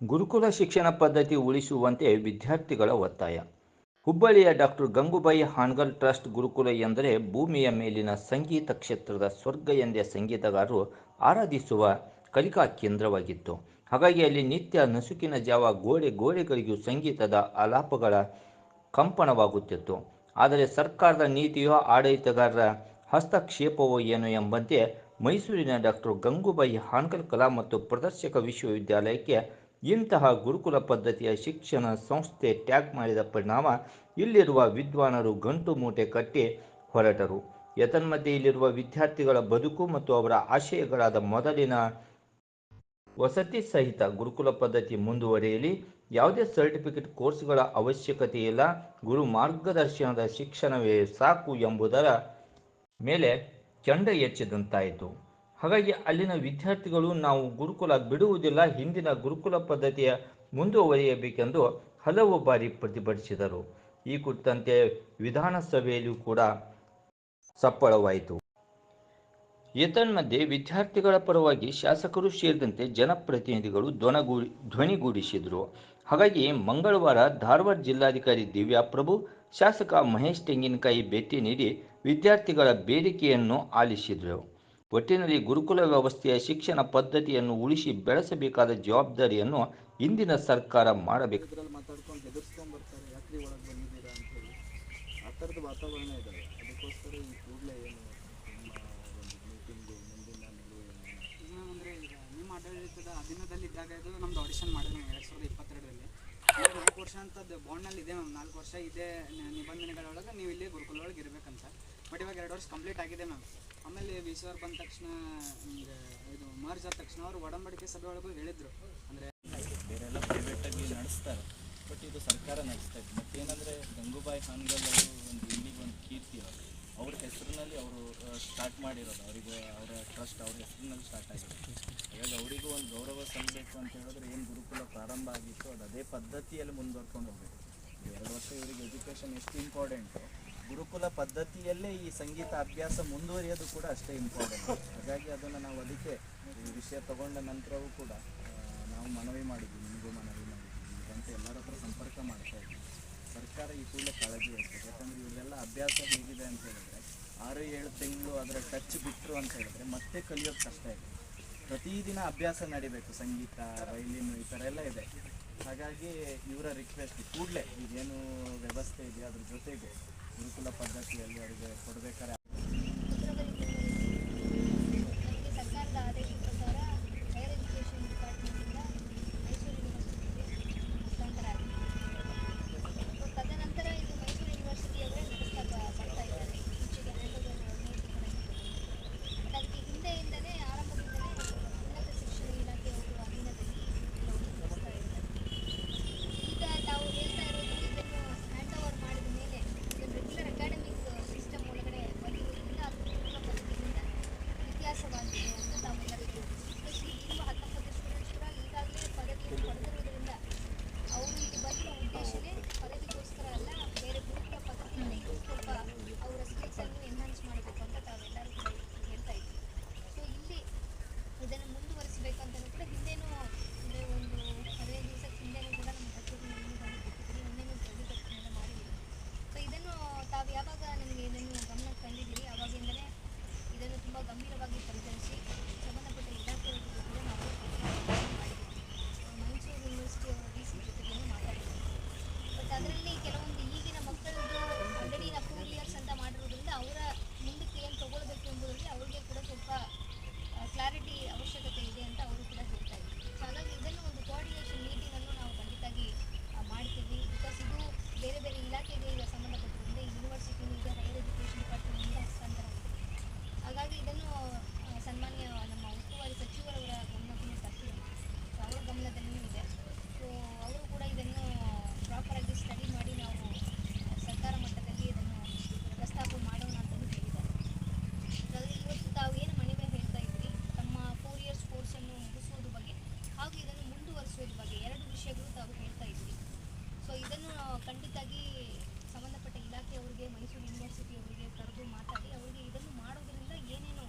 ಗುರುಕುಲ ಶಿಕ್ಷಣ ಪದ್ಧತಿ ಉಳಿಸುವಂತೆ ವಿದ್ಯಾರ್ಥಿಗಳ ಒತ್ತಾಯ. ಹುಬ್ಬಳ್ಳಿಯ ಡಾಕ್ಟರ್ ಗಂಗೂಬಾಯಿ ಹಾನ್ಗಲ್ ಟ್ರಸ್ಟ್ ಗುರುಕುಲ ಎಂದರೆ ಭೂಮಿಯ ಮೇಲಿನ ಸಂಗೀತ ಕ್ಷೇತ್ರದ ಸ್ವರ್ಗ ಎಂದೇ ಸಂಗೀತಗಾರರು ಆರಾಧಿಸುವ ಕಲಿಕಾ ಕೇಂದ್ರವಾಗಿತ್ತು. ಹಾಗಾಗಿ ಅಲ್ಲಿ ನಿತ್ಯ ನಸುಕಿನ ಜಾವ ಗೋಡೆ ಗೋಡೆಗಳಿಗೂ ಸಂಗೀತದ ಆಲಾಪಗಳ ಕಂಪನವಾಗುತ್ತಿತ್ತು. ಆದರೆ ಸರ್ಕಾರದ ನೀತಿಯೋ ಆಡಳಿತಗಾರರ ಹಸ್ತಕ್ಷೇಪವೋ ಏನೋ ಎಂಬಂತೆ ಮೈಸೂರಿನ ಡಾಕ್ಟರ್ ಗಂಗೂಬಾಯಿ ಹಾನ್ಗಲ್ ಕಲಾ ಮತ್ತು ಪ್ರದರ್ಶಕ ವಿಶ್ವವಿದ್ಯಾಲಯಕ್ಕೆ ಇಂತಹ ಗುರುಕುಲ ಪದ್ಧತಿಯ ಶಿಕ್ಷಣ ಸಂಸ್ಥೆ ಟ್ಯಾಗ್ ಮಾಡಿದ ಪರಿಣಾಮ ಇಲ್ಲಿರುವ ವಿದ್ವಾನರು ಗಂಟು ಮೂಟೆ ಕಟ್ಟಿ ಹೊರಟರು. ಯತನ್ಮಧ್ಯೆ ಇಲ್ಲಿರುವ ವಿದ್ಯಾರ್ಥಿಗಳ ಬದುಕು ಮತ್ತು ಅವರ ಆಶಯಗಳಾದ ಮೊದಲಿನ ವಸತಿ ಸಹಿತ ಗುರುಕುಲ ಪದ್ಧತಿ ಮುಂದುವರಿಯಲಿ. ಯಾವುದೇ ಸರ್ಟಿಫಿಕೇಟ್ ಕೋರ್ಸ್ಗಳ ಅವಶ್ಯಕತೆ ಇಲ್ಲ. ಗುರು ಮಾರ್ಗದರ್ಶನದ ಶಿಕ್ಷಣವೇ ಸಾಕು ಎಂಬುದರ ಮೇಲೆ ಚಂಡ ಎಚ್ಚಿದಂತಾಯಿತು. ಹಾಗಾಗಿ ಅಲ್ಲಿನ ವಿದ್ಯಾರ್ಥಿಗಳು ನಾವು ಗುರುಕುಲ ಬಿಡುವುದಿಲ್ಲ, ಹಿಂದಿನ ಗುರುಕುಲ ಪದ್ಧತಿಯ ಮುಂದುವರಿಯಬೇಕೆಂದು ಹಲವು ಬಾರಿ ಪ್ರತಿಭಟಿಸಿದರು. ಈ ಕುರಿತಂತೆ ವಿಧಾನಸಭೆಯಲ್ಲೂ ಕೂಡ ಸಪ್ಪಳವಾಯಿತು. ಏತನ್ಮಧ್ಯೆ ವಿದ್ಯಾರ್ಥಿಗಳ ಪರವಾಗಿ ಶಾಸಕರು ಸೇರಿದಂತೆ ಜನಪ್ರತಿನಿಧಿಗಳು ಧ್ವನಗೂಡಿ ಧ್ವನಿಗೂಡಿಸಿದರು. ಹಾಗಾಗಿ ಮಂಗಳವಾರ ಧಾರವಾಡ ಜಿಲ್ಲಾಧಿಕಾರಿ ದಿವ್ಯಾ ಪ್ರಭು, ಶಾಸಕ ಮಹೇಶ್ ತೆಂಗಿನಕಾಯಿ ಭೇಟಿ ನೀಡಿ ವಿದ್ಯಾರ್ಥಿಗಳ ಬೇಡಿಕೆಯನ್ನು ಆಲಿಸಿದರು. ಒಟ್ಟಿನಲ್ಲಿ ಗುರುಕುಲ ವ್ಯವಸ್ಥೆಯ ಶಿಕ್ಷಣ ಪದ್ಧತಿಯನ್ನು ಉಳಿಸಿ ಬೆಳೆಸಬೇಕಾದ ಜವಾಬ್ದಾರಿಯನ್ನು ಇಂದಿನ ಸರ್ಕಾರ ಮಾಡಬೇಕು. ಇದ್ರಲ್ಲಿ ಮಾತಾಡ್ಕೊಂಡು ಹೆದರ್ಸ್ಕೊಂಡ್ ಬರ್ತಾರೆ. ಯಾಕ್ರಿ ಒಳಗೆ ಬಂದಿದ್ದೀರಾ ಅಂತ ಹೇಳಿ. ಆ ಥರದ ವಾತಾವರಣ ಇದೆ ಅದಕ್ಕೋಸ್ಕರ ಈ ಕೂಡಲೇ ಏನು ನಿಮ್ಮ ಒಂದು ಮೀಟಿಂಗು ಮುಂದಿನ ನಿಲುವು ಅಂದರೆ ಈಗ ನಿಮ್ಮ ಆಡಳಿತದ ಅಧೀನದಲ್ಲಿದ್ದಾಗ ಇದು ನಮ್ದು ಆಡಿಷನ್ ಮಾಡಿದ್ವಿ ಎರಡು ಸಾವಿರದ ಇಪ್ಪತ್ತೆರಡರಲ್ಲಿ. ನಾಲ್ಕು ವರ್ಷ ಅಂತದ್ದು ಬಾಂಡ್ನಲ್ಲಿ ಇದೆ. ಮ್ಯಾಮ್ ನಾಲ್ಕು ವರ್ಷ ಇದೆ ನ- ನಿಬಂಧನೆಗಳೊಳಗೆ ನೀವು ಇಲ್ಲಿ ಗುರುಕುಲ ಒಳಗೆ ಇರಬೇಕಂತ. ಬಟ್ ಇವಾಗ ಎರಡು ವರ್ಷ ಕಂಪ್ಲೀಟ್ ಆಗಿದೆ ಮ್ಯಾಮ್ ಆಮೇಲೆ ವಿಶ್ವರ್ ಬಂದ ತಕ್ಷಣ ಇದು ಮಾರ್ಚ್ ಆದ ತಕ್ಷಣ ಅವರು ಒಡಂಬಡಿಕೆ ಸಭೆ ಒಳಗೂ ಹೇಳಿದ್ರು. ಅಂದರೆ ಬೇರೆಲ್ಲ ಪ್ರೈವೇಟಾಗಿ ನಡೆಸ್ತಾರೆ. ಬಟ್ ಇದು ಸರ್ಕಾರ ನಡೆಸ್ತಾ ಇದೆ. ಏನಂದ್ರೆ ಗಂಗೂಬಾಯಿ ಹಾನ್ಗಲ್ ಅವರು ಒಂದು ಇಲ್ಲಿಗೆ ಒಂದು ಕೀರ್ತಿ ಅವರು ಅವ್ರ ಹೆಸರಿನಲ್ಲಿ ಅವರು ಸ್ಟಾರ್ಟ್ ಮಾಡಿರೋದು. ಅವರಿಗೆ ಅವರ ಟ್ರಸ್ಟ್ ಅವ್ರ ಹೆಸರಿನಲ್ಲಿ ಸ್ಟಾರ್ಟ್ ಆಗಿದೆ. ಹಾಗಾಗಿ ಅವರಿಗೂ ಒಂದು ಗೌರವ ಸಲ್ಲಬೇಕು ಅಂತ ಹೇಳಿದ್ರೆ ಏನು ಗುರುಕುಲ ಪ್ರಾರಂಭ ಆಗಿತ್ತು ಅದು ಅದೇ ಪದ್ಧತಿಯಲ್ಲಿ ಮುಂದುವರ್ಕೊಂಡು ಹೋಗಬೇಕು. ಎರಡು ವರ್ಷ ಇವರಿಗೆ ಎಜುಕೇಷನ್ ಎಷ್ಟು ಇಂಪಾರ್ಟೆಂಟು ಗುರುಕುಲ ಪದ್ಧತಿಯಲ್ಲೇ ಈ ಸಂಗೀತ ಅಭ್ಯಾಸ ಮುಂದುವರಿಯೋದು ಕೂಡ ಅಷ್ಟೇ ಇಂಪಾರ್ಟೆಂಟ್ ಹಾಗಾಗಿ ಅದನ್ನು ನಾವು ಅದಕ್ಕೆ ಈ ವಿಷಯ ತಗೊಂಡ ನಂತರವೂ ಕೂಡ ನಾವು ಮನವಿ ಮಾಡಿದ್ವಿ, ನಿಮಗೂ ಮನವಿ ಮಾಡಿದ್ವಿ. ಅಂತ ಎಲ್ಲರ ಹತ್ರ ಸಂಪರ್ಕ ಮಾಡ್ತಾ ಇದ್ವಿ ಸರ್ಕಾರ ಈ ಕೂಡಲೇ ಕಾಳಜಿ ಅಂತ ಯಾಕಂದರೆ ಇವರೆಲ್ಲ ಅಭ್ಯಾಸ ಹೇಗಿದೆ ಅಂತ ಹೇಳಿದ್ರೆ, ಆರು ಏಳು ತಿಂಗಳು ಅದರ ಟಚ್ ಬಿಟ್ಟರು ಅಂತ ಹೇಳಿದ್ರೆ ಮತ್ತೆ ಕಲಿಯೋದು ಕಷ್ಟ ಇದೆ. ಪ್ರತಿದಿನ ಅಭ್ಯಾಸ ನಡಿಬೇಕು, ಸಂಗೀತ ವೈಲಿನ್ ಈ ಥರ ಎಲ್ಲ ಇದೆ. ಹಾಗಾಗಿ ಇವರ ರಿಕ್ವೆಸ್ಟ್ ಕೂಡಲೇ ಈಗೇನು ವ್ಯವಸ್ಥೆ ಇದೆ ಅದ್ರ ಜೊತೆಗೆ ಗುರುಕುಲ ಪದ್ಧತಿಯಲ್ಲಿ ಅವರಿಗೆ ಕೊಡಬೇಕಾದ್ರೆ ಬಳಸೋದ್ರ ಬಗ್ಗೆ ಎರಡು ವಿಷಯಗಳು ತಾವು ಹೇಳ್ತಾ ಇದ್ವಿ. ಸೊ ಇದನ್ನು ಖಂಡಿತವಾಗಿ ಸಂಬಂಧಪಟ್ಟ ಇಲಾಖೆಯವರಿಗೆ ಮೈಸೂರು ಯೂನಿವರ್ಸಿಟಿ ಅವರಿಗೆ ಕರೆದು ಮಾತಾಡಿ, ಅವರಿಗೆ ಇದನ್ನು ಮಾಡೋದರಿಂದ ಏನೇನು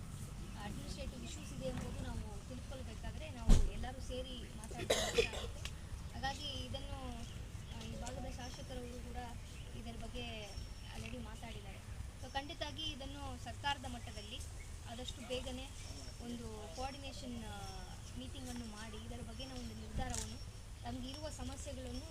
ಅಡ್ಮಿನಿಸ್ಟ್ರೇಟಿವ್ ಇಶ್ಯೂಸ್ ಇದೆ ಎಂಬುದು ನಾವು ತಿಳ್ಕೊಳ್ಬೇಕಾದ್ರೆ ನಾವು ಎಲ್ಲರೂ ಸೇರಿ ಮಾತಾಡಬೇಕಾಗುತ್ತೆ ಹಾಗಾಗಿ ಇದನ್ನು ಈ ಭಾಗದ ಶಾಸಕರವರು ಕೂಡ ಇದರ ಬಗ್ಗೆ ಆಲ್ರೆಡಿ ಮಾತಾಡಿದ್ದಾರೆ. ಸೊ ಖಂಡಿತವಾಗಿ ಇದನ್ನು ಸರ್ಕಾರದ ಮಟ್ಟದಲ್ಲಿ ಆದಷ್ಟು ಬೇಗನೆ ಒಂದು ಕೋಆರ್ಡಿನೇಷನ್ ಮೀಟಿಂಗನ್ನು ಮಾಡಿ ಇದರ ಬಗ್ಗೆ ಒಂದು ನಿರ್ಧಾರವನ್ನು ನಮಗಿರುವ ಸಮಸ್ಯೆಗಳನ್ನು